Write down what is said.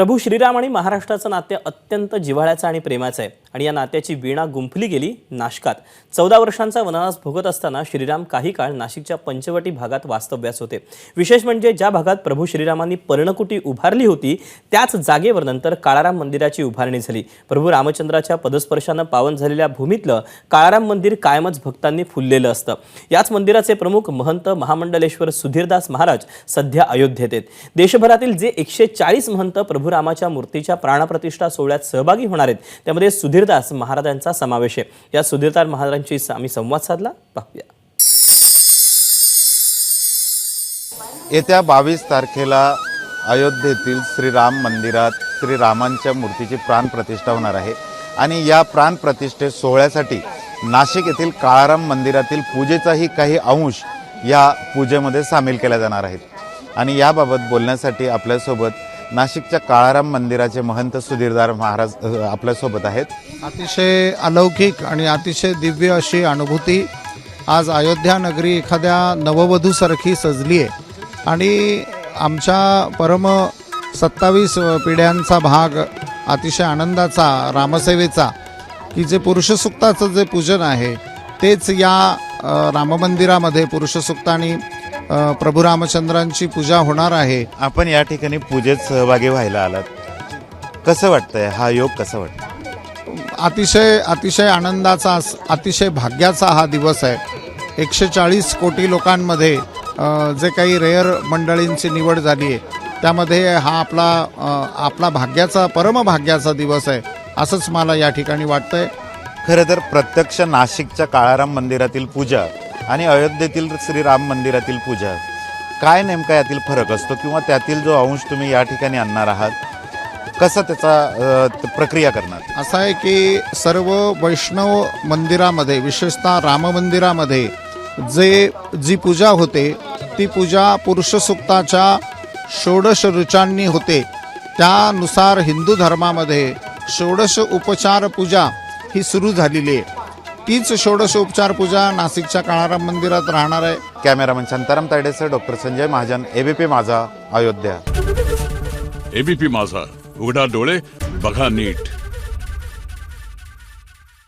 प्रभू श्रीराम आणि महाराष्ट्राचं नाते अत्यंत जिव्हाळ्याचं आणि प्रेमाचं आहे. आणि या नात्याची वीणा गुंफली गेली नाशकात. चौदा वर्षांचा वनवास भोगत असताना श्रीराम काही काळ नाशिकच्या पंचवटी भागात वास्तव्यास होते. विशेष म्हणजे ज्या भागात प्रभू श्रीरामांनी पर्णकुटी उभारली होती त्याच जागेवर नंतर काळाराम मंदिराची उभारणी झाली. प्रभू रामचंद्राच्या पदस्पर्शानं पावन झालेल्या भूमीतलं काळाराम मंदिर कायमच भक्तांनी फुललेलं असतं. याच मंदिराचे प्रमुख महंत महामंडलेश्वर सुधीरदास महाराज सध्या अयोध्येत आहेत. देशभरातील जे एकशे चाळीस महंत प्रभू प्रभुरामाच्या मूर्तीच्या प्राणप्रतिष्ठा सोहळ्यात सहभागी होणार आहेत. त्यामध्ये सुधीरदास महाराजांचा समावेश आहे. या सुधीरदास महाराजांशी आम्ही संवाद साधला. पाहूया. येत्या बावीस तारखेला अयोध्येतील श्रीराम मंदिरात श्रीरामांच्या मूर्तीची प्राणप्रतिष्ठा होणार आहे. आणि या प्राणप्रतिष्ठे सोहळ्यासाठी नाशिक येथील काळाराम मंदिरातील पूजेचाही काही अंश या पूजेमध्ये सामील केल्या जाणार आहेत. आणि याबाबत बोलण्यासाठी आपल्यासोबत नाशिकच्या काळाराम मंदिराचे महंत सुधीरदार महाराज आपल्यासोबत आहेत. अतिशय अलौकिक आणि अतिशय दिव्य अशी अनुभूती आज अयोध्या नगरी एखाद्या नववधूसारखी सजली आहे आणि आमच्या परम सत्तावीस पिढ्यांचा भाग अतिशय आनंदाचा रामसेवेचा की जे पुरुषसुक्ताचं जे पूजन आहे तेच या राममंदिरामध्ये पुरुषसुक्तानी प्रभू रामचंद्रांची पूजा होणार आहे. आपण या ठिकाणी पूजेत सहभागी व्हायला आलात. कसं वाटतंय? हा योग कसं वाटतं अतिशय अतिशय आनंदाचा अतिशय भाग्याचा हा दिवस आहे. एकशे चाळीस कोटी लोकांमध्ये जे काही रेअर मंडळींची निवड झाली आहे त्यामध्ये हा आपला आपला भाग्याचा परमभाग्याचा दिवस आहे असंच मला या ठिकाणी वाटतंय. खरं तर प्रत्यक्ष नाशिकच्या काळाराम मंदिरातील पूजा आणि अयोध्येतील श्रीराम मंदिरातील पूजा. काय नेमका यातील फरक असतो किंवा त्यातील जो अंश तुम्ही या ठिकाणी आणणार आहात कसं त्याचा प्रक्रिया करणार? असं आहे की सर्व वैष्णव मंदिरामध्ये विशेषतः राम मंदिरामध्ये जे जी पूजा होते ती पूजा पुरुषसुक्ताच्या षोडश ऋचांनी होते. त्यानुसार हिंदू धर्मामध्ये षोडश उपचार पूजा ही सुरू झालेली आहे. तीच षोडश उपचार पूजा नाशिकच्या काळाराम मंदिरात राहणार आहे. Cameraman Shantaram Tayde sir doctor Sanjay Mahajan ABP Majha Ayodhya. ABP माझा उघडा डोळे बघा नीट.